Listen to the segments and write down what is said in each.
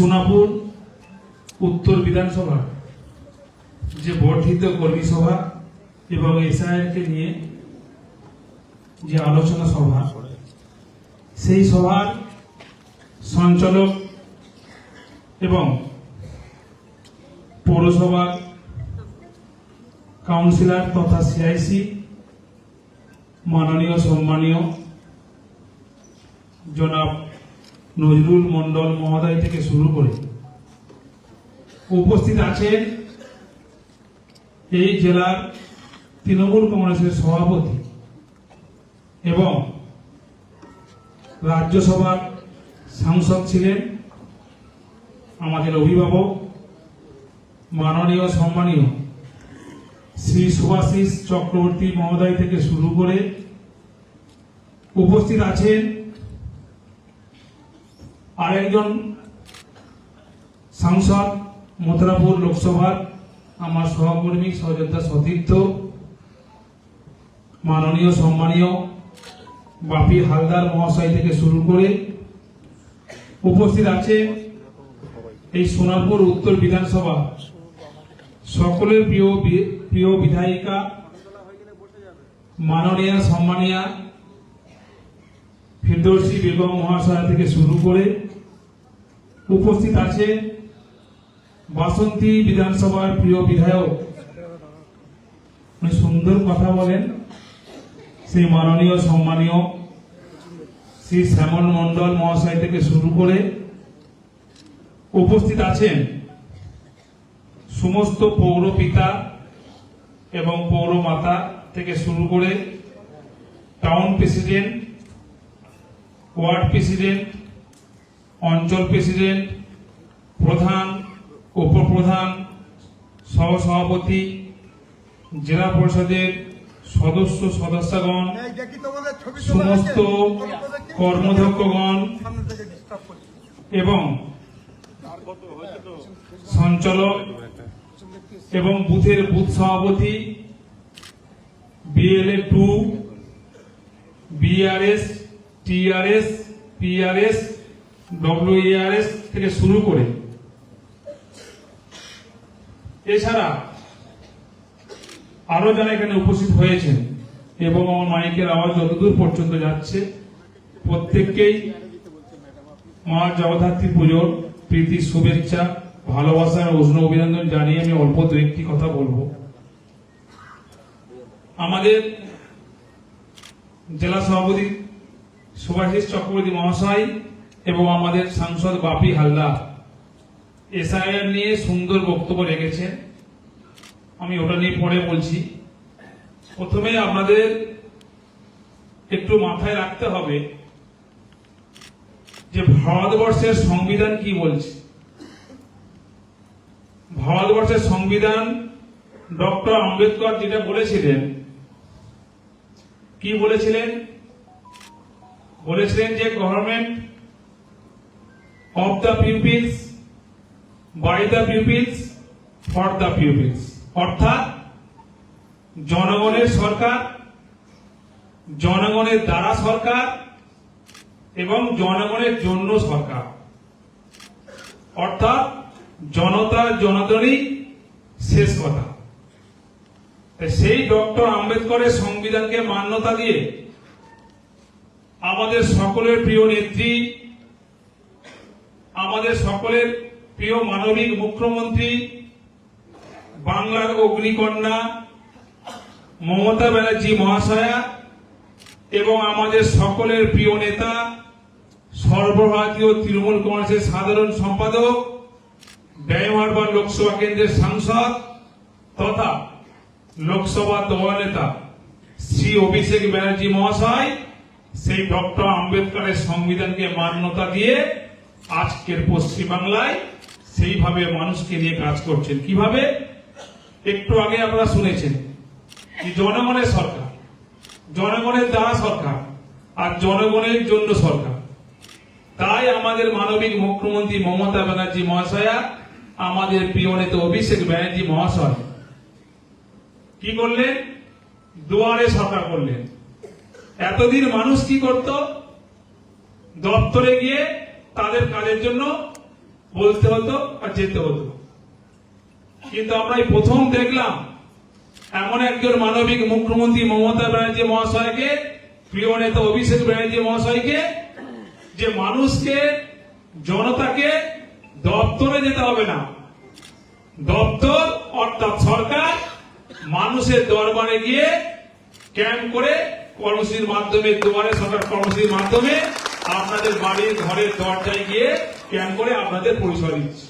সোনাপুর উত্তর বিধানসভা, যে বর্ধিত কর্মী সভা এবং এসআইআরকে নিয়ে যে আলোচনা সভা, সেই সভার সঞ্চালক এবং পৌরসভার কাউন্সিলর তথা সিআইসি মাননীয়, সম্মানীয় জনাব নজরুল মন্ডল মহোদয় থেকে শুরু করে উপস্থিত আছেন এই জেলার তৃণমূল কংগ্রেসের সভাপতি এবং রাজ্যসভার সাংসদ ছিলেন আমাদের অভিভাবক, মাননীয়, সম্মানীয় শ্রী সুভাষিস চক্রবর্তী মহোদয় থেকে শুরু করে উপস্থিত আছেন আরেকজন সাংসদ মথুরাপুর লোকসভার আমার সহকর্মী সহযোদ্ধা সতীর্থ, মাননীয় সম্মানীয় বাপি হালদার মহাশয় থেকে শুরু করে উপস্থিত আছে এই সোনারপুর উত্তর বিধানসভা। সকলের প্রিয় প্রিয় বিধায়িকা, মাননীয়, সম্মানীয়া ফিরদৌসী বেগম মহাশয় থেকে শুরু করে উপস্থিত আছে বাসন্তী বিধানসভার প্রিয় বিধায়ক। উনি সুন্দর কথা বলেন। সেই মাননীয়, সম্মানীয় শ্রী শ্যামল মন্ডল মহাশয় থেকে শুরু করে উপস্থিত আছেন সমস্ত পৌর পিতা এবং পৌর মাতা থেকে শুরু করে টাউন প্রেসিডেন্ট, ওয়ার্ড প্রেসিডেন্ট অঞ্চল প্রেসিডেন্ট, প্রধান, উপপ্রধান, সহসভাপতি, জেলা পরিষদের সদস্য সদস্যগণ, সমস্ত। কর্মধ্যক্ষগণ। এবং সঞ্চালক এবং বুথের বুথ সভাপতি, BLA two, BRS, TRS, PRS WARS থেকে শুরু করে। এছাড়া আরও যারা এখানে উপস্থিত হয়েছেন এবং আমার মাইকের আওয়াজ যতদূর পর্যন্ত যাচ্ছে, প্রত্যেককেই মা জগদ্ধাত্রী পুজোর প্রীতি, শুভেচ্ছা, ভালোবাসা উষ্ণ অভিনন্দন জানিয়ে আমি অল্প দু একটি কথা বলব। আমাদের জেলা সভাপতি সুভাষিস চক্রবর্তী মহাশয় এবং আমাদের সাংসদ বাপি হালদার এসআইআর নিয়ে সুন্দর বক্তব্য রেখেছেন। আমি ওটা নিয়ে পরে বলছি। প্রথমে আপনাদের একটু মাথায় রাখতে হবে যে ভারতবর্ষের সংবিধান কি বলছে। ভারতবর্ষের সংবিধান ডক্টর আম্বেদকর যেটা বলেছিলেন, কি বলেছিলেন? বলেছিলেন যে government of the peoples by the peoples for the peoples অর্থাৎ, জনগণের সরকার, জনগণের দ্বারা সরকার, এবং জনগণের জন্য সরকার। অর্থাৎ, জনতা জনার্দনই শেষ কথা। সেই ডক্টর আম্বেদকরের সংবিধানকে মান্যতা দিয়ে আমাদের সকলের প্রিয় নেত্রী আমাদের সকলের প্রিয় মানবিক মুখ্যমন্ত্রী, বাংলার অগ্নিকন্যা মমতা ব্যানার্জি মহাশয়া এবং আমাদের সকলের প্রিয় নেতা, সর্বভারতীয় তৃণমূল কংগ্রেসের সাধারণ সম্পাদক ব্যয়মারবার লোকসভা কেন্দ্রের সাংসদ তথা লোকসভা দলনেতা শ্রী অভিষেক ব্যানার্জি মহাশয়, সেই ডক্টর আম্বেদকরের সংবিধানকে মান্যতা দিয়ে আজকের পশ্চিমবাংলায় সেইভাবে মানুষকে নিয়ে কাজ করছেন। কীভাবে? একটু আগে আপনারা শুনেছেন জনগণের সরকার, জনগণের দ্বারা সরকার আর জনগণের জন্য সরকার। তাই আমাদের মানবিক মুখ্যমন্ত্রী মমতা ব্যানার্জি মহাশয়া, আমাদের প্রিয় নেতা অভিষেক ব্যানার্জি মহাশয়, কি করলেন? দুয়ারে সরকার করলেন। এতদিন মানুষ কি করত? দপ্তরে গিয়ে তাদের কাজের জন্য বলতে হতো আর যেতে হতো। কিন্তু আমরা প্রথম দেখলাম, এমন একজন মানবিক মুখ্যমন্ত্রী মমতা ব্যানার্জি মহাশয়কে, প্রিয় নেতা অভিষেক ব্যানার্জি মহাশয়কে, যে মানুষকে, জনতাকে দপ্তরে যেতে হবে না। দপ্তর অর্থাৎ সরকার মানুষের দরবারে গিয়ে ক্যাম্প করে কর্মসূচির মাধ্যমে, দুয়ারে সরকার কর্মসূচির মাধ্যমে আপনাদের বাড়ির ঘরের দরজায় গিয়ে ক্যাম্প করে আপনাদের পরিষেবা দিচ্ছে।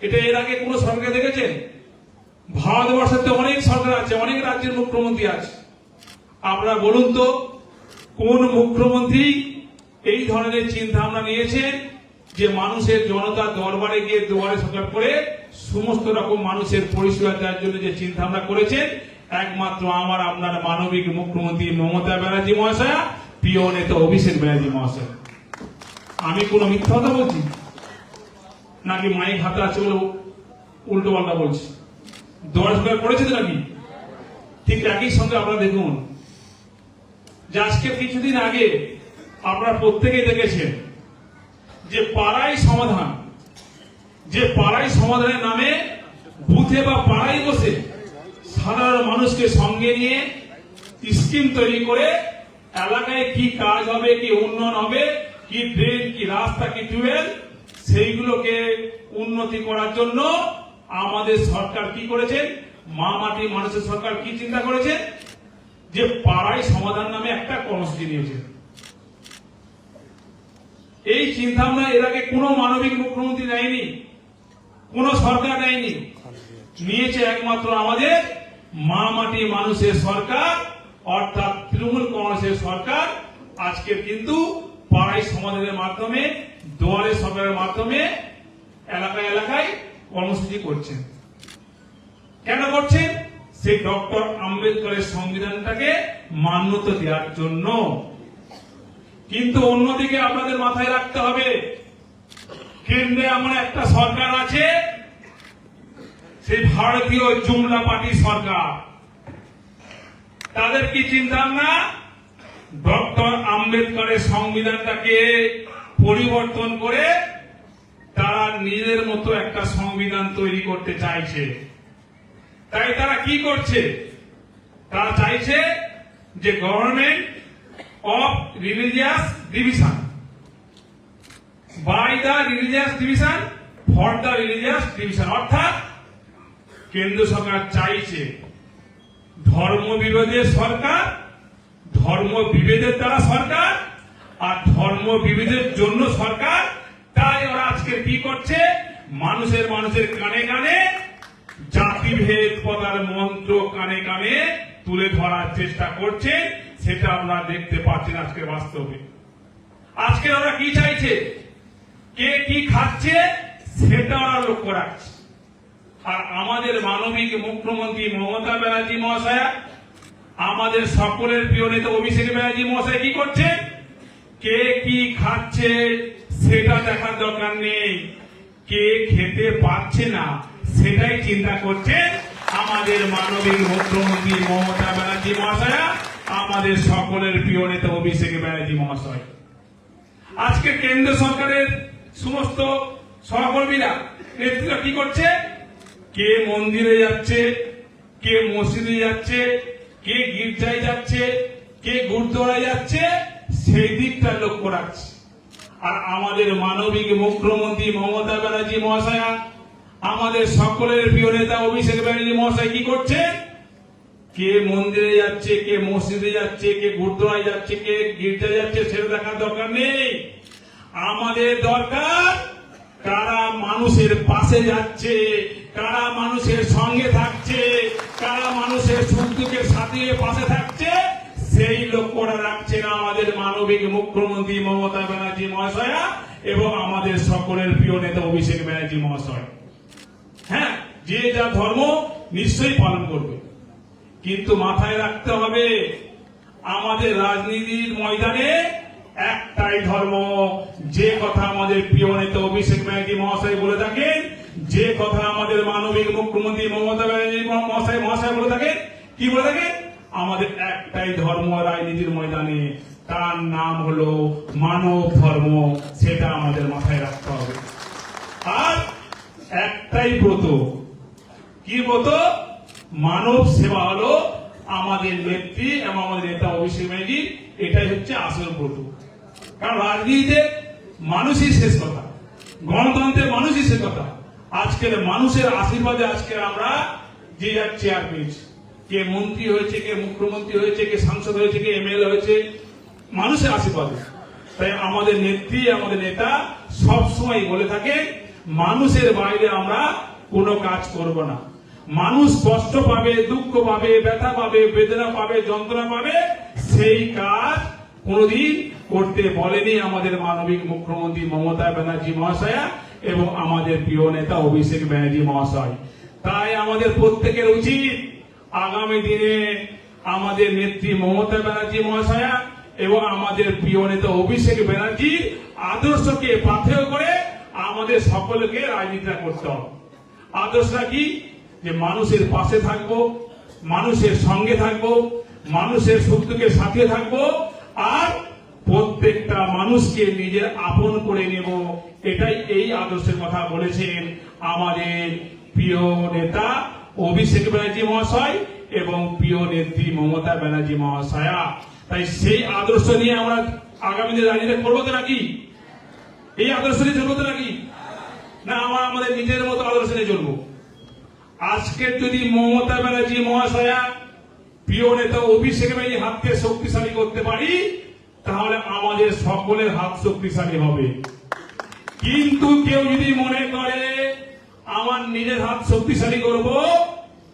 এটা এর আগে কোন সরকার দেখেছেন? ভারতবর্ষের অনেক সরকার আছে, অনেক রাজ্যের মুখ্যমন্ত্রী আছে। আপনারা বলুন তো, কোন মুখ্যমন্ত্রী এই ধরনের চিন্তা ভাবনা নিয়েছেন যে মানুষের জনতার দরবারে গিয়ে দুয়ারে সরকার করে সমস্ত রকম মানুষের পরিষেবা দেওয়ার জন্য যে চিন্তা ভাবনা করেছেন? একমাত্র আমার আপনার মানবিক মুখ্যমন্ত্রী মমতা ব্যানার্জি মহাশয়া, প্রিয় নেতা অভিষেক ব্যানার্জি মহাশয়। আমি কোন মিথ্যা কথা বলছি? নাকি মাইক হাতে আছে বলে উল্টো পাল্টা বলছি? দশ বার করেছে নাকি? ঠিক একই সঙ্গে আপনারা দেখুন। যে আজকে কিছুদিন আগে আপনারা প্রত্যেকেই দেখেছেন যে পাড়াই সমাধান, যে পাড়াই সমাধানের নামে বুথে বা পাড়ায় বসে সাধারণ মানুষকে সঙ্গে নিয়ে স্কিম তৈরি করে এলাকায় কি কাজ হবে, কি উন্নয়ন হবে কি ড্রেন কি রাস্তা, কি টিউবওয়েল সেইগুলোকে উন্নতি করার জন্য আমাদের সরকার কি করেছে? মা মাটি মানুষের সরকার কি চিন্তা করেছে? যে পাড়ায় সমাধান নামে একটা কর্মসূচি নিয়েছে। এই চিন্তা ভাবনা এর আগে কোনো মানবিক মুখ্যমন্ত্রী নেয়নি, কোন সরকার নেয়নি। নিয়েছে একমাত্র আমাদের মা মাটি মানুষের সরকার, অর্থাৎ তৃণমূল কংগ্রেসের সরকার। আজকে কিন্তু পাড়াই সমাধানের মাধ্যমে, দুয়ারে সরকারের মাধ্যমে এলাকায় এলাকায় কর্মসূচি করছেন। কেন করছেন? সেই ডক্টর আম্বেদকরের সংবিধানটাকে মান্যতা দেওয়ার জন্য। কিন্তু অন্যদিকে আপনাদের মাথায় রাখতে হবে, কেন্দ্রে এমন একটা সরকার আছে, সেই ভারতীয় জুমলা পার্টি সরকার। তাদের কি চিন্তা না ডক্টর আম্বেদকরের সংবিধানটাকে পরিবর্তন করে তারা নিজের মতো একটা সংবিধান তৈরি করতে চাইছে। তাই তারা কি করছে? তারা চাইছে যে government of religious division by the religious division for the religious division অর্থাৎ কেন্দ্র সরকার চাইছে ধর্ম বিরোধের সরকার ধর্ম বিভেদের দ্বারা সরকার আর ধর্ম বিভেদের জন্য সরকার। তাই ওরা আজকে কি করছে? মানুষের মানুষের কানে কানে জাতিভেদ পদার মন্ত্র কানে কানে তুলে ধরার চেষ্টা করছে, সেটা আমরা দেখতে পাচ্ছি না আজকে বাস্তবে। আজকে ওরা কি চাইছে? কে কি খাচ্ছে সেটা ওরা লক্ষ্য রাখছে। আর আমাদের মানবিক মুখ্যমন্ত্রী মমতা ব্যানার্জি মহাশয়া আমাদের সকলের প্রিয় নেতা অভিষেক ব্যানার্জি মহাশয় কি করছে? কে কি খাচ্ছে সেটা দেখার দরকার নেই। কে খেতে পাচ্ছে না সেটাই চিন্তা করছে আমাদের মানবিক মুখ্যমন্ত্রী মমতা ব্যানার্জি মহাশয়া, আমাদের সকলের প্রিয় নেতা অভিষেক ব্যানার্জি মহাশয়। আজকে কেন্দ্র সরকারের সমস্ত সহকর্মীরা নেতৃত্ব কি করছে? কে মন্দিরে যাচ্ছে, কে মসজিদে যাচ্ছে কে গির্জায় যাচ্ছে, কে গুরুদ্বারায় যাচ্ছে, সেই দিকটা লক্ষ্য রাখছে। আর আমাদের মানবিক মুখ্যমন্ত্রী মমতা ব্যানার্জি মহাশয়া, আমাদের সকলের প্রিয় নেতা অভিষেক ব্যানার্জি মহাশয় কি করছে কে মন্দিরে যাচ্ছে, কে মসজিদে যাচ্ছে, কে গুরুদ্বারায় যাচ্ছে, কে গির্জায় যাচ্ছে, সেটা দেখার দরকার নেই। আমাদের দরকার কারা মানুষের পাশে যাচ্ছে। কারা মানুষের সঙ্গে থাকছে, কারা মানুষের সুখ দুঃখের সাথে পাশে থাকছে, সেই লক্ষ্যটা রাখছে না। আমাদের মানবিক মুখ্যমন্ত্রী মমতা ব্যানার্জি মহাশয়া এবং আমাদের সকলের প্রিয় নেতা অভিষেক ব্যানার্জি মহাশয়। হ্যাঁ যে যা ধর্ম নিশ্চয়ই পালন করবে। কিন্তু মাথায় রাখতে হবে, আমাদের রাজনীতির ময়দানে একটাই ধর্ম। যে কথা আমাদের প্রিয় নেতা অভিষেক ব্যানার্জি মহাশয় বলে থাকেন যে কথা আমাদের মানবিক মুখ্যমন্ত্রী মমতা ব্যানার্জি মহাশয় মহাশয় বলে থাকেন, কি বলে থাকেন? আমাদের একটাই ধর্ম রাজনীতির ময়দানে, তার নাম হলো মানব ধর্ম, সেটা আমাদের মাথায় রাখতে হবে। আর একটাই ব্রত। কি ব্রত? মানব সেবা হলো আমাদের নেত্রী এবং আমাদের নেতা অভিষেক ব্যানার্জি, এটাই হচ্ছে আসল ব্রত। কারণ রাজনীতিতে মানুষই শেষ কথা গণতন্ত্রে মানুষই শেষ কথা। আজকের মানুষের আশীর্বাদে আজকে আমরা যে যার চেয়ার পেয়েছি। কে মন্ত্রী হয়েছে, কে মুখ্যমন্ত্রী হয়েছে, কে সাংসদ হয়েছে, কে এমএলএ হয়েছে, মানুষের আশীর্বাদে। তাই আমাদের নেত্রী, আমাদের নেতা সব সময় বলে থাকে, মানুষের বাইরে আমরা কোনো কাজ করব না। মানুষ কষ্ট পাবে, দুঃখ পাবে, ব্যথা পাবে, বেদনা পাবে, যন্ত্রণা পাবে, সেই কাজ কোনদিন করতে বলেনি আমাদের মানবিক মুখ্যমন্ত্রী মমতা ব্যানার্জি মহাশয়া। এবং আমাদের প্রিয় নেতা অভিষেক ব্যানার্জি মহাশয়। তাই আমাদের প্রত্যেকের উচিত আগামী দিনে আমাদের নেত্রী মমতা ব্যানার্জি মহাশয়া এবং আমাদের প্রিয় নেতা অভিষেক ব্যানার্জির আদর্শকে পাথেয় করে আমাদের সকলকে রাজনীতিটা করতে হবে। আদর্শটা কি? যে মানুষের পাশে থাকব, মানুষের সঙ্গে থাকব, মানুষের সুখ সাথে থাকব আর প্রত্যেকটা মানুষকে নিজের আপন করে নেব। এটাই এই আদর্শের কথা বলেছেন আমাদের প্রিয় নেতা অভিষেক ব্যানার্জি মহাশয় এবং প্রিয় নেত্রী মমতা ব্যানার্জি মহাশয়া। তাই সেই আদর্শ নিয়ে আমরা আগামী দিনে রাজনীতি করব তো নাকি? এই আদর্শ নিয়ে চলবো তো নাকি? না, আমরা আমাদের নিজের মতো আদর্শ নিয়ে চলবো। আজকে যদি মমতা ব্যানার্জি মহাশয়া, প্রিয় নেতা অভিষেক ব্যানার্জি হাতকে শক্তিশালী করতে পারি তাহলে আমাদের সকলের হাত শক্তিশালী হবে। কিন্তু কেউ যদি মনে করে, আমার নিজের হাত শক্তিশালী করব,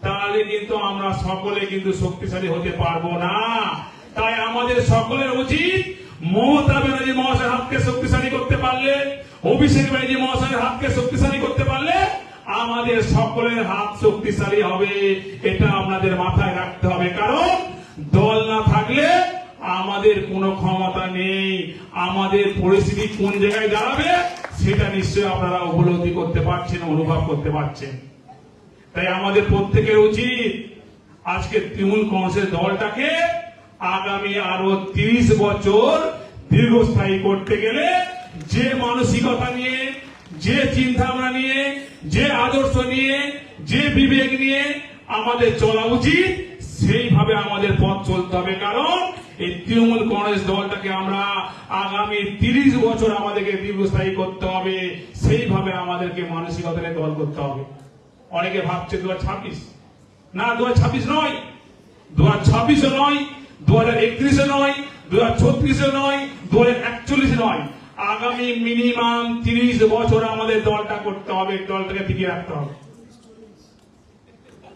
তাহলে কিন্তু আমরা সকলে কিন্তু শক্তিশালী হতে পারব না। তাই আমাদের সকলের উচিত মমতা ব্যানার্জি মহাশয় হাতকে শক্তিশালী করতে পারলে, অভিষেক ব্যানার্জি মহাশয়ের হাতকে শক্তিশালী করতে পারলে আমাদের সকলের হাত শক্তিশালী হবে। এটা আপনাদের মাথায় রাখতে হবে। কারণ দল না থাকলে আমাদের কোনো ক্ষমতা নেই। আমাদের পরিস্থিতি কোন জায়গায় দাঁড়াবে, সেটা নিশ্চয়ই আপনারা উপলব্ধি করতে পারছেন, অনুভব করতে পারছেন। তাই আমাদের প্রত্যেকের উচিত আজকে তৃণমূল কংগ্রেসের দলটাকে আগামী আরও তিরিশ বছর দীর্ঘস্থায়ী করতে গেলে যে মানসিকতা নিয়ে, যে চিন্তাভাবনা নিয়ে, যে আদর্শ নিয়ে, যে বিবেক নিয়ে আমাদের চলা উচিত, সেইভাবে আমাদের পথ চলতে হবে। কারণ এই তৃণমূল কংগ্রেস দলটাকে আমরা আগামী তিরিশ বছর আমাদেরকে দীর্ঘস্থায়ী করতে হবে, সেইভাবে আমাদেরকে মানসিকতা দল করতে হবে। অনেকে ভাবছে দু না দু নয়। দু ছাব্বিশে নয় দু হাজার একত্রিশে নয় দু হাজার ছত্রিশে নয় দু হাজার একচল্লিশে নয়। আগামী মিনিমাম তিরিশ বছর আমাদের দলটা করতে হবে, দলটাকে টিকিয়ে রাখতে হবে।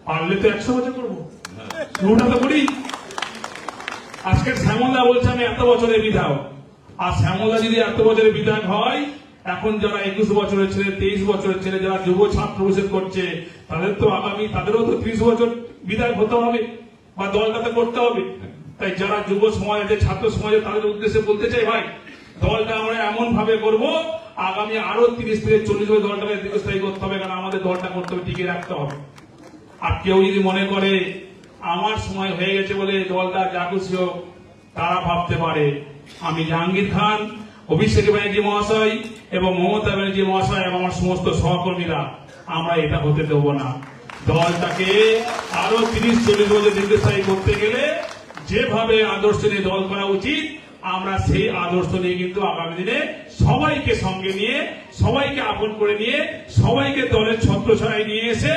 পারলে তো একশো বছর করব। শুরুটা তো করি। আজকে শ্যামলদা বলছে, আমি এত বছরের বিধায়ক। আর শ্যামলদা যদি এত বছরের বিধায়ক হয়, এখন যারা একুশ বছরের ছেলে, তেইশ বছরের ছেলে, যারা যুব ছাত্র পরিষদ করছে, তাদের তো আগামী, তাদেরও তো ত্রিশ বছর বিধায়ক হতে হবে বা দলটাতে করতে হবে। তাই যারা যুব সমাজ আছে, ছাত্র সমাজ তাদের উদ্দেশ্যে বলতে চাই, ভাই, দলটা আমরা এমন ভাবে করব, আগামী আরও তিরিশ থেকে চল্লিশ বছর দলটাকে দীর্ঘস্থায়ী করতে হবে, কারণ আমাদের দলটা করতে হবে টিকে রাখতে হবে। আর কেউ যদি মনে করে আমার সময় হয়ে গেছে বলে দলটা যা খুশি হোক, তারা ভাবতে পারে। আমি জাহাঙ্গীর খান, অভিষেক ব্যানার্জি মহাশয় এবং মমতা ব্যানার্জি মহাশয় এবং আমার সমস্ত সহকর্মীরা। আমরা এটা হতে দেব না। দলটাকে আরও তিরিশ চল্লিশ বছর দীর্ঘস্থায়ী করতে গেলে যেভাবে আদর্শ নিয়ে দল করা উচিত, আমরা সেই আদর্শ নিয়ে কিন্তু আগামী দিনে সবাইকে সঙ্গে নিয়ে, সবাইকে আপন করে নিয়ে, সবাইকে দলের ছত্রছাড়ায় নিয়ে এসে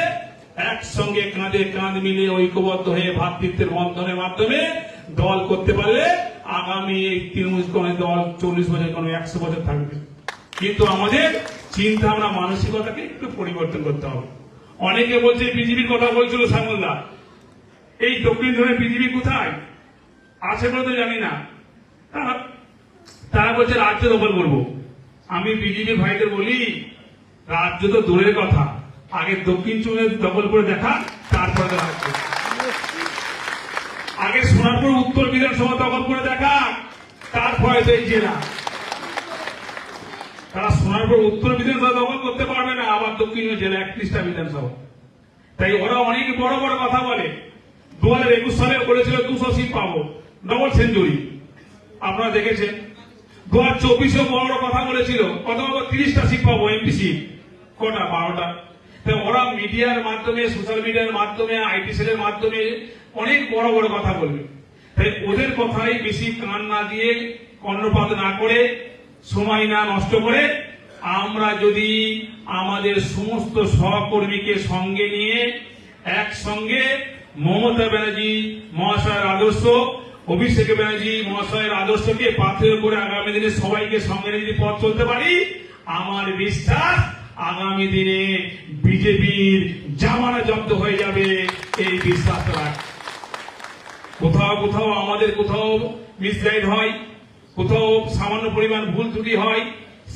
একসঙ্গে কাঁধে কাঁধ মিলিয়ে ঐক্যবদ্ধ হয়ে ভাতৃত্বের বন্ধনের মাধ্যমে দল করতে পারলে আগামী এই তৃণমূল কংগ্রেস দল চল্লিশ বছর কোনো একশো বছর থাকবে। কিন্তু আমাদের চিন্তা ভাবনা মানসিকতাকে একটু পরিবর্তন করতে হবে। অনেকে বলছে বিজেপির কথা বলছিল শ্যামলদা। এই দক্ষিণ ধরে বিজেপি কোথায়? আছে বলে তো জানি না। তারা তারা বলছে, রাজ্য দখল করব। আমি বিজেপি ভাইদের বলি, রাজ্য তো দূরের কথা। আগে দক্ষিণ চুনে দখল করে দেখা, তারপরে আগে সোনারপুর উত্তর বিধানসভা দখল করে দেখা, তারপরে তো এই জেলা। তারা সোনারপুর উত্তর বিধানসভা দখল করতে পারবে না, আবার দক্ষিণ জেলা একত্রিশটা বিধানসভা। তাই ওরা অনেক বড় বড় কথা বলে। দু হাজার একুশ সালে বলেছিল, দুশো সিট পাবো। Double century. আপনারা দেখেছেন? দু হাজার চব্বিশে বড় বড় কথা বলেছিল কত পাবো তিরিশটা সিট পাবো, এমপি সিট। কটা? বারোটা? ওরা মিডিয়ার মাধ্যমে সোশ্যাল মিডিয়ার মাধ্যমে আইটি সেলের মাধ্যমে অনেক বড় বড় কথা বলবে। তাই ওদের কথাই বেশি কান না দিয়ে কর্ণপাত না করে, সময় না নষ্ট করে, আমরা যদি আমাদের সমস্ত সহকর্মীকে সঙ্গে নিয়ে একসঙ্গে মমতা ব্যানার্জি মহাশয়ের আদর্শ, অভিষেক ব্যানার্জি মহাশয়ের আদর্শকে পাথের করে আগামী দিনে সবাইকে সঙ্গে নিয়ে যদি পথ চলতে পারি, আমার বিশ্বাস আগামী দিনে বিজেপির জামানা জব্দ হয়ে যাবে এই বিশ্বাস রাখ। কোথাও কোথাও আমাদের কোথাও মিসগাইড হয়, কোথাও সামান্য পরিমাণ ভুল ত্রুটি হয়,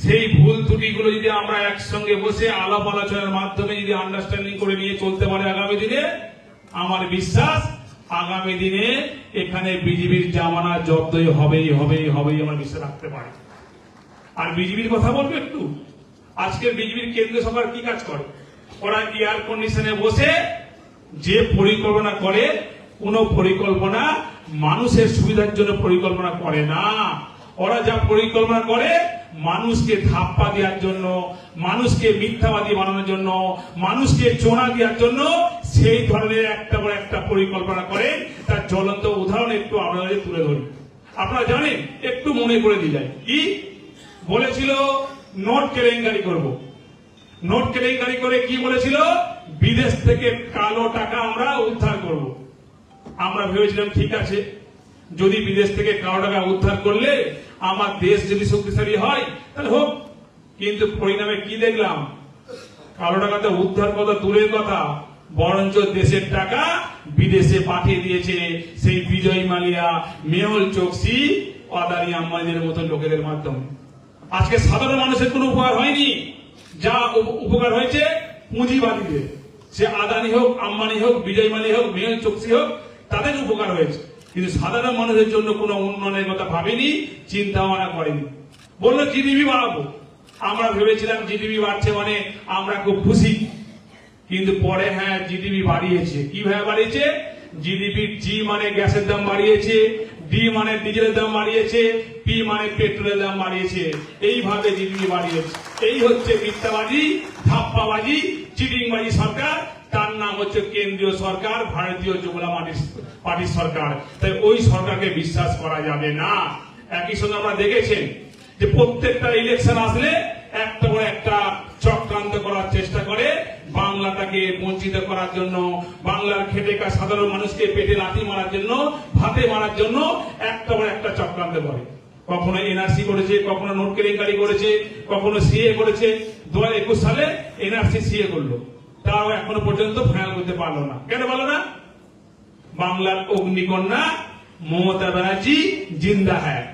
সেই ভুল ত্রুটিগুলো যদি আমরা একসঙ্গে বসে আলাপ আলোচনার মাধ্যমে যদি আন্ডারস্ট্যান্ডিং করে নিয়ে চলতে পারে আগামী দিনে, আমার বিশ্বাস আগামী দিনে এখানে বিজেপির জামানা জব্দই হবেই হবেই হবেই, আমার বিশ্বাস রাখতে পারি। আর বিজেপির কথা বলব একটু? আজকে বিজেপির কেন্দ্রীয় সরকার কি কাজ করে? ওরা এয়ার কন্ডিশনে বসে যে পরিকল্পনা করে, কোন পরিকল্পনা মানুষের সুবিধার জন্য পরিকল্পনা করে না। ওরা যা পরিকল্পনা করে, মানুষকে ধাপ্পা দেওয়ার জন্য, মানুষকে মিথ্যাবাদী বানানোর জন্য, মানুষকে চোনা দেওয়ার জন্য সেই ধরনের একটা বড় একটা পরিকল্পনা করে। তার জ্বলন্ত উদাহরণ একটু আপনাদের তুলে ধরি। আপনারা জানেন, একটু মনে করে দিয়ে যায় কি? বলেছিল নোট কেলেঙ্কারি করব। নোট কেলেঙ্কারি করে কি বলেছিল? বিদেশ থেকে কালো টাকা আমরা উদ্ধার করব। আমরা ভেবেছিলাম, ঠিক আছে, যদি বিদেশ থেকে কালো টাকা উদ্ধার করলে আমার দেশ যদি শক্তিশালী হয়, তাহলে হোক। কিন্তু পরিণামে কি দেখলাম? কালো টাকা তো উদ্ধার কথা দূরের কথা। বরঞ্চ দেশের টাকা বিদেশে পাঠিয়ে দিয়েছে সেই বিজয় মালিয়া, মেহুল চোকসি আদানি আম্বানিদের মতো লোকেদের মাধ্যমে। আজকে সাধারণ মানুষের কোনো উপকার হয়নি। যা উপকার হয়েছে পুঁজিবাদীদের। সে আদানি হোক, আম্বানি হোক বিজয় মালি হোক মেহুল চোকসি হোক, তাদের উপকার হয়েছে। কিন্তু সাধারণ মানুষের জন্য কোনো উন্নয়নের কথা ভাবেনি চিন্তা ভাবনা করেনি। বলল, জিডিপি বাড়াবো। আমরা ভেবেছিলাম জিডিপি বাড়ছে মানে আমরা খুব খুশি। কিন্তু পরে হ্যাঁ জিডিপি বাড়িয়েছে। কীভাবে বাড়িয়েছে? জিডিপি জি মানে গ্যাসের দাম বাড়িয়েছে। ডি মানে ডিজেলের দাম বাড়িয়েছে পি মানে পেট্রোলের দাম বাড়িয়েছে। এইভাবে জিডিপি বাড়িয়েছে। এই হচ্ছে মিথ্যাবাজি ধাপ্পাবাজি চিটিংবাজি সরকার। তার নাম হচ্ছে কেন্দ্রীয় সরকার, ভারতীয় জুমলা পার্টির সরকার। তাই ওই সরকারকে বিশ্বাস করা যাবে না। একই সঙ্গে আমরা দেখেছেন যে প্রত্যেকটা ইলেকশন আসলে একটা করে একটা চক্রান্ত করার চেষ্টা করে। বাংলাটাকে বঞ্চিত করার জন্য, বাংলার খেটে খাওয়া সাধারণ মানুষকে পেটে লাথি মারার জন্য, ভাতে মারার জন্য একটা একটা চক্রান্ত করে কখনো এনআরসি করেছে, কখনো নোট কেলেঙ্কারি করেছে, কখনো সিএ করেছে। দু একুশ সালে এনআরসি সিএ করল। তাও এখনও পর্যন্ত ফাইনাল করতে পারল না। কেন পারল না? বাংলার অগ্নিকন্যা মমতা ব্যানার্জি জিন্দা হ্যায়।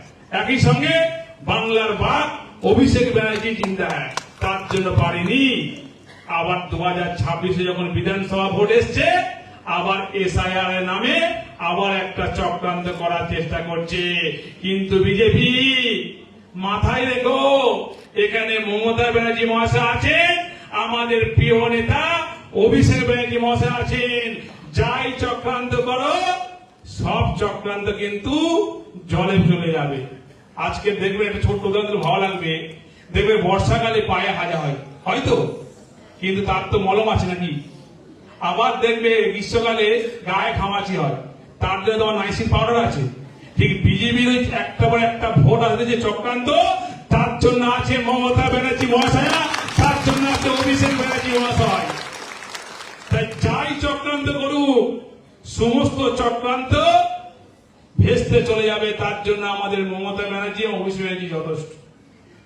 একই সঙ্গে বাংলার বাঘ অভিষেক ব্যানার্জি জিন্দা হ্যায়। তার জন্য পারেনি আবার দু হাজার ছাব্বিশে যখন বিধানসভা ভোট এসছে, আবার এসআইআর এর নামে আবার একটা চক্রান্ত করার চেষ্টা করছে। কিন্তু বিজেপি, মাথায় রেখো, এখানে মমতা ব্যানার্জি মহাশয় আছেন, আমাদের প্রিয় নেতা অভিষেক ব্যানার্জি মহাশয় আছেন। যাই চক্রান্ত করো, সব চক্রান্ত কিন্তু জলে চলে যাবে। আজকে দেখবে একটা ছোট্ট ভালো লাগবে। দেখবে বর্ষাকালে পায়ে হাজা হয়। হয়তো? কিন্তু তার তো মলম আছে নাকি? আবার দেখবে গ্রীষ্মকালে গায়ে ঘামাচি হয়। তার জন্য তোমার নাইসিন পাউডার আছে। ঠিক বিজেপির একটা পর একটা ভোট আসবে যে চক্রান্ত, তার জন্য আছে মমতা ব্যানার্জি মহাশয়া, তার জন্য আছে অভিষেক ব্যানার্জি মহাশয়। তাই যাই চক্রান্ত করুক, সমস্ত চক্রান্ত ভেস্তে চলে যাবে। তার জন্য আমাদের মমতা ব্যানার্জি এবং অভিষেক ব্যানার্জি যথেষ্ট।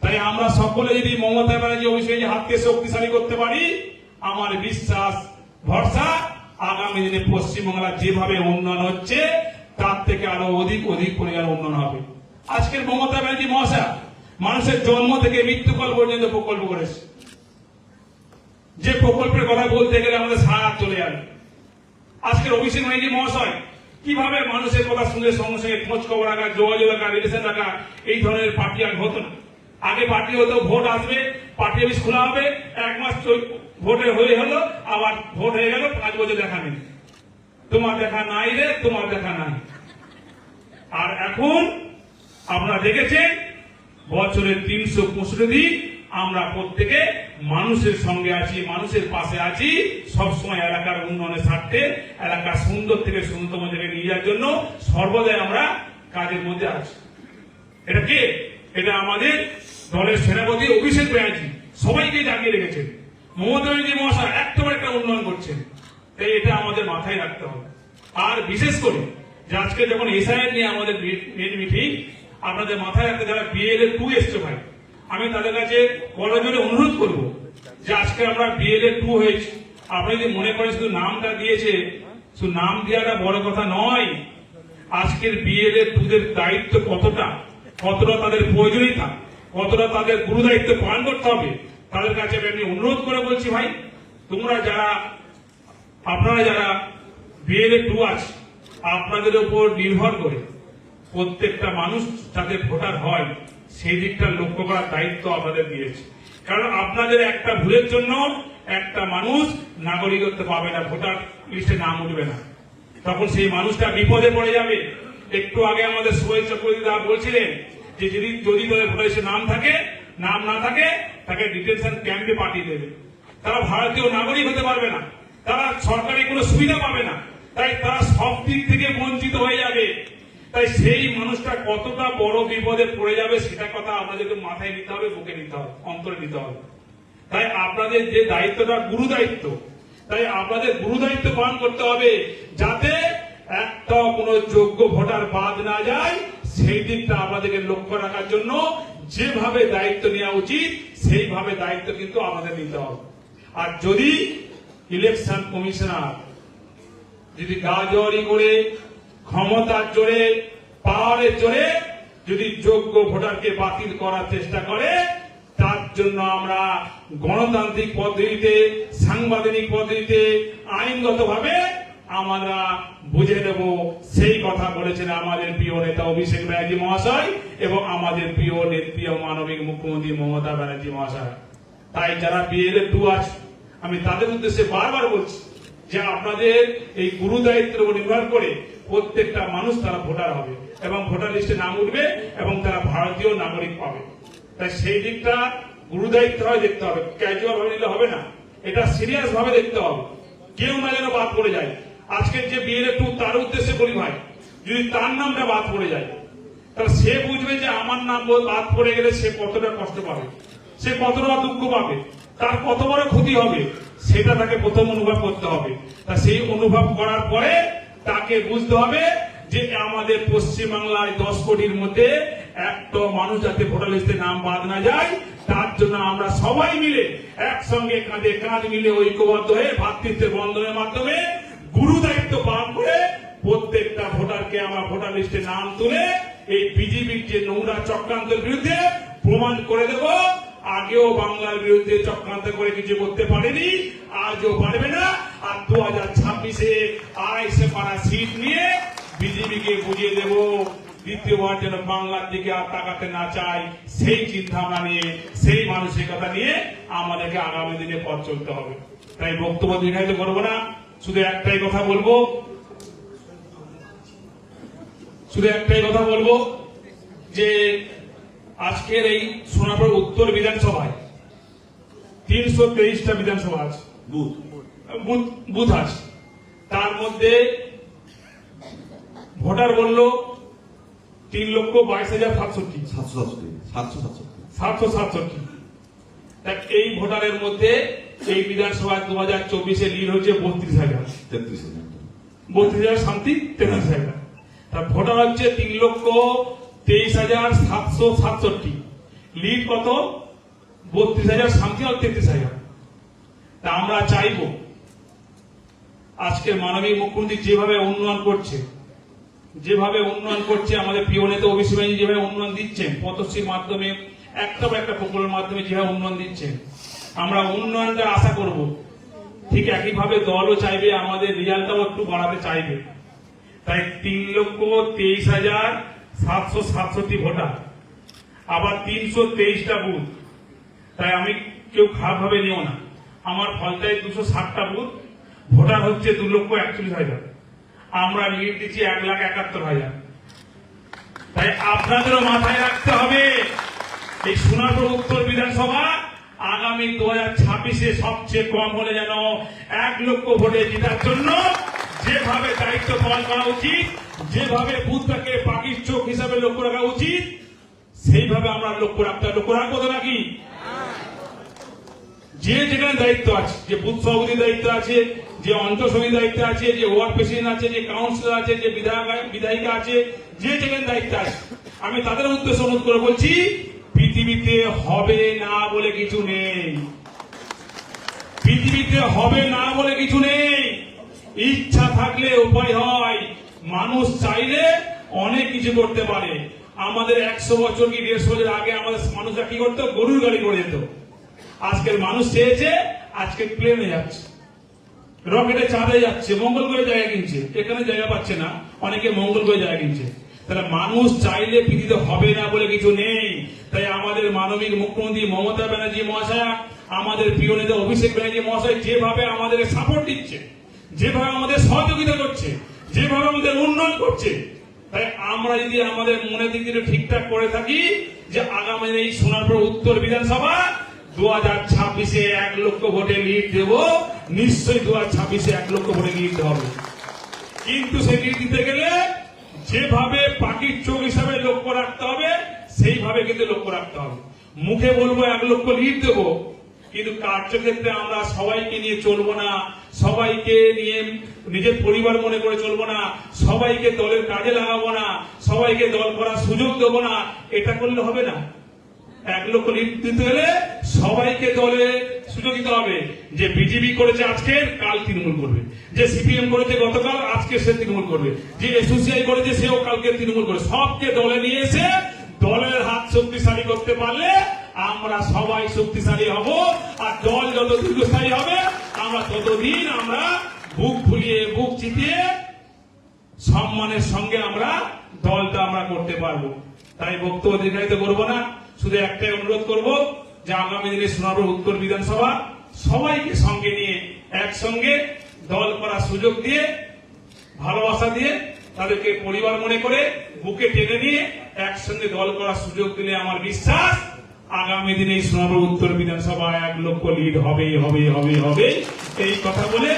তাই আমরা সকলে যদি মমতা ব্যানার্জি অভিষেক হাতকে শক্তিশালী করতে পারি, আমার বিশ্বাস, ভরসা, আগামী দিনে পশ্চিমবাংলা যেভাবে উন্নয়ন হচ্ছে, তার থেকে আরও অধিক অধিক পরিমাণ উন্নয়ন হবে। আজকের মমতা ব্যানার্জি মহাশয়, মানুষের জন্ম থেকে মৃত্যুকাল পর্যন্ত প্রকল্প করেছে। যে প্রকল্পের কথা বলতে গেলে আমাদের সারা চলে যাবে। আজকের অভিষেক ব্যানার্জি মহাশয়, কীভাবে মানুষের কথা শুনে সঙ্গে সঙ্গে খোঁজ খবর রাখা, যোগাযোগ রাখা রিলেশন রাখা, এই ধরনের পার্টি আর হতো না। আগে পার্টি হতো, ভোট আসবে, পার্টি অফিস খোলা হবে, এক মাস ভোটে হয়ে হলো, আবার ভোট হয়ে গেল, পাঁচ বছর দেখা নেই। তোমার দেখা নাই রে, তোমার দেখা নাই। আর এখন আপনারা দেখেছেন, বছরের তিনশো পঁয়ষট্টি আমরা প্রত্যেকে মানুষের সঙ্গে আছি, মানুষের পাশে আছি, সবসময় এলাকার উন্নয়নের স্বার্থে, এলাকার সুন্দর থেকে সুন্দরতম জায়গায় নিয়ে যাওয়ার জন্য সর্বদাই আমরা কাজের মধ্যে আছি। এটা কে? এটা আমাদের দলের সেনাপতি অভিষেক ব্যানার্জি সবাইকে জাগিয়ে রেখেছেন। মমতা ব্যানার্জি মহাশয় একটাবার একটা উন্নয়ন করছেন। তাই এটা আমাদের মাথায় রাখতে হবে। আর বিশেষ করে যে আজকে যখন এসআইআর নিয়ে আমাদের মিটিং আপনাদের মাথায় রাখতে যারা বিএলএ টু এসছে ভাই, আমি তাদের কাছে কলেজে অনুরোধ করব যে আজকে আমরা বিএলএ টু হয়েছি। আপনি যদি মনে করেন শুধু নামটা দিয়েছে, শুধু নাম দেওয়াটা বড় কথা নয়, আজকের বিএলএ টুদের দায়িত্ব কতটা কতটা তাদের প্রয়োজনীয়তা কতটা তাদের গুরু দায়িত্ব পালন করতে হবে, তাদের কাছে আমি অনুরোধ করে বলছি ভাই, তোমরা যারা, আপনারা যারা বিএলএ টু আছে, আপনাদের উপর নির্ভর করে প্রত্যেকটা মানুষ যাতে ভোটার হয়, সেই দিকটা লক্ষ্য করার দায়িত্ব আপনাদের দিয়েছে। কারণ আপনাদের একটা ভুলের জন্য একটা মানুষ নাগরিকত্ব পাবে না, ভোটার লিস্টে নাম উঠবে না। তখন সেই মানুষটা বিপদে পড়ে যাবে। একটু আগে আমাদের সুভাষ চক্রবর্তী দা বলছিলেন যে যদি যদি লিস্টে নাম থাকে, নাম না থাকে, তাকে ডিটেনশন ক্যাম্পে পাঠিয়ে দেবে। তারা ভারতীয় নাগরিক হতে পারবে না। তারা সরকারি কোনো সুবিধা পাবে না। তাই তারা সব দিক থেকে বঞ্চিত হয়ে যাবে। তাই সেই মানুষটা কতটা বড় বিপদে পড়ে যাবে, সেটা কথা আপনাদেরকে মাথায় নিতে হবে, বুকে নিতে হবে, অন্তরে নিতে হবে। তাই আপনাদের যে দায়িত্বটা গুরু দায়িত্ব, তাই আপনাদের গুরু দায়িত্ব পালন করতে হবে, যাতে একটা কোনো যোগ্য ভোটার বাদ না যায় সেই দিকটা আমাদেরকে লক্ষ্য রাখার জন্য যেভাবে দায়িত্ব নেওয়া উচিত, সেইভাবে দায়িত্ব কিন্তু আমাদের নিতে হবে। আর যদি ইলেকশন কমিশনার যদি গা জড়ি করে ক্ষমতার জোরে পাওয়ারের জোরে যদি যোগ্য ভোটারকে বাতিল করার চেষ্টা করে, তার জন্য আমরা গণতান্ত্রিক পদ্ধতিতে, সাংবিধানিক পদ্ধতিতে, আইনগতভাবে আমরা বুঝে নেব সেই কথা বলেছেন আমাদের প্রিয় নেতা অভিষেক ব্যানার্জি মহাশয় এবং আমাদের প্রিয় ও মানবিক মুখ্যমন্ত্রী মমতা ব্যানার্জি মহাশয়। তাই যারা বিএলএ টু আছে, আমি তাদের উদ্দেশ্যে বারবার বলছি যে আপনাদের এই গুরু দায়িত্বের উপর নির্ভর করে প্রত্যেকটা মানুষ তারা ভোটার হবে এবং ভোটার লিস্টে নাম উঠবে এবং তারা ভারতীয় নাগরিক পাবে। তাই সেই দিকটা গুরু দায়িত্ব হয় দেখতে হবে ক্যাজুয়াল ভাবে নিলে হবে না। এটা সিরিয়াস ভাবে দেখতে হবে। কেউ না যেন বাদ পড়ে যায়। আজকের যে বিএলএ টু তার উদ্দেশ্যে বলি ভাই, যদি তার নামটা বাদ পড়ে যায়, তাহলে সে বুঝবে যে আমার নাম বাদ পড়ে গেলে সে কতটা কষ্ট পাবে, সে কতটা দুঃখ পাবে, তার কত বড় ক্ষতি হবে, সেটা তাকে প্রথম অনুভব করতে হবে। তা সেই অনুভব করার পরে তাকে বুঝতে হবে যে আমাদের পশ্চিম বাংলায় দশ কোটির মধ্যে একটা মানুষ যাতে ভোটার লিস্টে নাম বাদ না যায়, তার জন্য আমরা সবাই মিলে একসঙ্গে কাঁধে কাঁধ মিলে ঐক্যবদ্ধ হয়ে ভাতৃত্বের বন্ধনের মাধ্যমে গুরু দায়িত্ব পালন করে প্রত্যেকটা ভোটারকে আমার ভোটার লিস্টে নাম তুলে এই বিজেপির যে নোংরা চক্রান্তের বিরুদ্ধে প্রমাণ করে দেব। আগেও বাংলার বিরুদ্ধে চক্রান্ত করে কিছু করতে পারেনি, আজও পারবে না। আর দু হাজার ছাব্বিশে আড়াইশে পাড়া সিট নিয়ে বিজেপিকে বুঝিয়ে দেব, দ্বিতীয়বার যেন বাংলার দিকে আর তাকাতে না চাই সেই চিন্তা ভাবনা নিয়ে, সেই মানসিকতা নিয়ে আমাদেরকে আগামী দিনে পথ চলতে হবে। তাই বক্তব্য দীর্ঘায়িত করব না। শুধু একটাই কথা বলব। শুধু একটাই কথা বলব যে আজকের এই সোনাপুর উত্তর বিধানসভায় তিনশো তেইশটা বিধানসভা আছে। বুথ। বুথ বুথ আছে। তার মধ্যে ভোটার বলল তিন লক্ষ বাইশ হাজার সাতষট্টি। সাতশো সাতষট্টি। সাতশো সাতষট্টি। সাতশো সাতষট্টি এই ভোটারের মধ্যে এই বিধানসভা দু হাজার চব্বিশে লিড হচ্ছে বত্রিশ হাজার। তেত্রিশ হাজার। বত্রিশ হাজার শান্তি তেত্রিশ হাজার। তার ভোটার হচ্ছে তিন লক্ষ তেইশ হাজার সাতশো সাতষট্টি। লিড কত? বত্রিশ হাজার শান্তি আর তেত্রিশ হাজার। তা আমরা চাইব আজকের মাননীয় মুখ্যমন্ত্রী যেভাবে উন্নয়ন করছে যেভাবে উন্নয়ন করছে আমাদের প্রিয় নেতা অভিষেক ব্যানার্জি যেভাবে উন্নয়ন দিচ্ছেন পথশ্রীর মাধ্যমে একটা বা একটা প্রকল্পের মাধ্যমে যেভাবে উন্নয়ন দিচ্ছেন আমরা উন্নয়নটা আশা করব। ঠিক একইভাবে দলও চাইবে, আমাদের রেজাল্টটাও একটু বাড়াতে চাইবে। তাই তিন লক্ষ তেইশ হাজার সাতশো সাতষট্টি ভোটার। আবার তিনশো তেইশটা বুথ। তাই আমি কেউ খারাপ ভাবে নিও না। আমার ফলতায় দুশো ষাটটা বুথ। ভোটার হচ্ছে দু লক্ষ একচল্লিশ হাজার। আমরা লিড দিচ্ছি এক লাখ একাত্তর হাজার। তাই আপনাদেরও মাথায় রাখতে হবে। এই সোনাপুর উত্তর বিধানসভা আগামী দু হাজার ছাব্বিশে সবচেয়ে কম হলে যেন এক লক্ষ ভোটে জেতার জন্য যেভাবে দায়িত্ব পালন করা উচিত, যেভাবে বুথটাকে পাখির চোখ হিসাবে লক্ষ্য রাখা উচিত, সেইভাবে আমরা লক্ষ্য রাখতে। লক্ষ্য রাখব তো নাকি যে যেখানে দায়িত্ব আছে, যে বুথ সভাপতির দায়িত্ব আছে, যে অঞ্চল সমিতির দায়িত্ব আছে, যে ওয়ার্ড প্রেসিডেন্ট আছে, যে কাউন্সিলর আছে, যে বিধায়ক বিধায়িকা আছে, যে যেখানে দায়িত্ব আছে, আমি তাদের উদ্দেশ্য অনুরোধ করে বলছি পৃথিবীতে হবে না বলে কিছু নেই। পৃথিবীতে হবে না বলে কিছু নেই। ইচ্ছা থাকলে উপায় হয়। মানুষ চাইলে অনেক কিছু করতে পারে। আমাদের একশো বছর কি দেড়শো বছর আগে আমাদের মানুষরা কি করতো? গরুর গাড়ি করে যেত। আজকের মানুষ চেয়েছে, আজকে প্লেনে যাচ্ছে। রকেটে চাঁদে যাচ্ছে, মঙ্গল করে জায়গা কিনছে। এখানে জায়গা পাচ্ছে না, অনেকে মঙ্গল করে জায়গা কিনছে। তাহলে মানুষ চাইলে পৃথিবীতে হবে না বলে কিছু নেই। তাই আমাদের মানবিক মুখ্যমন্ত্রী মমতা ব্যানার্জি মহাশয়া, আমাদের প্রিয় নেতা অভিষেক ব্যানার্জি মহাশয় যেভাবে আমাদের সাপোর্ট দিচ্ছে, যেভাবে আমাদের সহযোগিতা করছে, যেভাবে আমাদের উন্নয়ন করছে, তাই আমরা যদি আমাদের মনে দিক দিয়ে ঠিকঠাক করে থাকি যে আগামী এই সোনারপুর উত্তর বিধানসভা দু হাজার ছাব্বিশে এক লক্ষ ভোটে লিড দেব, নিশ্চয়ই দু হাজার ছাব্বিশে এক লক্ষ ভোটে লিড হবে। কিন্তু লিড দিতে গেলে যেভাবে পাখির চোখ হিসাবে লক্ষ্য রাখতে হবে, সেইভাবে কিন্তু লক্ষ্য রাখতে হবে। মুখে বলব, এক লক্ষ লিট দেব, কিন্তু কার্যক্ষেত্রে আমরা সবাইকে নিয়ে চলবো না, সবাইকে নিয়ে নিজের পরিবার মনে করে চলবো না, সবাইকে দলের কাজে লাগাবো না, সবাইকে দল করার সুযোগ দেবো না, এটা করলে হবে না। এক লক্ষ লিড দিতে হলে সবাইকে দলে সুযোগ দিতে হবে যে বিজেপি করেছে আজকে, কাল তৃণমূল করবে। যে সিপিএম করেছে গতকাল, আজকে সে তৃণমূল করবে। যে এসোসিআই করেছে, সেও কালকে তৃণমূল করবে। সবকে দলে নিয়ে এসে দলের হাত শক্তিশালী করতে পারলে আমরা সবাই শক্তিশালী হব, আর দল যত দীর্ঘস্থায়ী হবে, আমরা ততদিন আমরা বুক ফুলিয়ে, বুক চিতিয়ে সম্মানের সঙ্গে আমরা দলটা আমরা করতে পারব। তাই বক্তব্য দীর্ঘায়িত করব না। শুধু একটাই অনুরোধ করব যে আগামী দিনে সোনারপুর উত্তর বিধানসভা সবাইকে সঙ্গে নিয়ে একসঙ্গে দল করার সুযোগ দিয়ে, ভালোবাসা দিয়ে তাদেরকে পরিবার মনে করে বুকে টেনে নিয়ে একসঙ্গে দল করার সুযোগ দিলে আমার বিশ্বাস আগামী দিনে এই উত্তর বিধানসভা এক লক্ষ লিড হবে হবে হবে হবে এই কথা বলে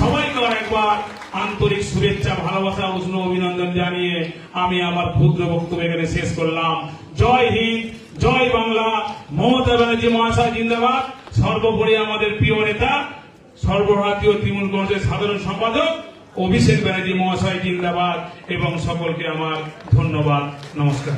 সবাইকে একবার আন্তরিক শুভেচ্ছা, ভালোবাসা, উষ্ণ অভিনন্দন জানিয়ে আমি আমার ক্ষুদ্র বক্তব্য এখানে শেষ করলাম। জয় হিন্দ। জয় বাংলা, মমতা ব্যানার্জি মহাশয় জিন্দাবাদ। সর্বোপরি আমাদের প্রিয় নেতা, সর্বভারতীয় তৃণমূল কংগ্রেসের সাধারণ সম্পাদক অভিষেক ব্যানার্জি মহাশয় জিন্দাবাদ। এবং সকলকে আমার ধন্যবাদ। নমস্কার।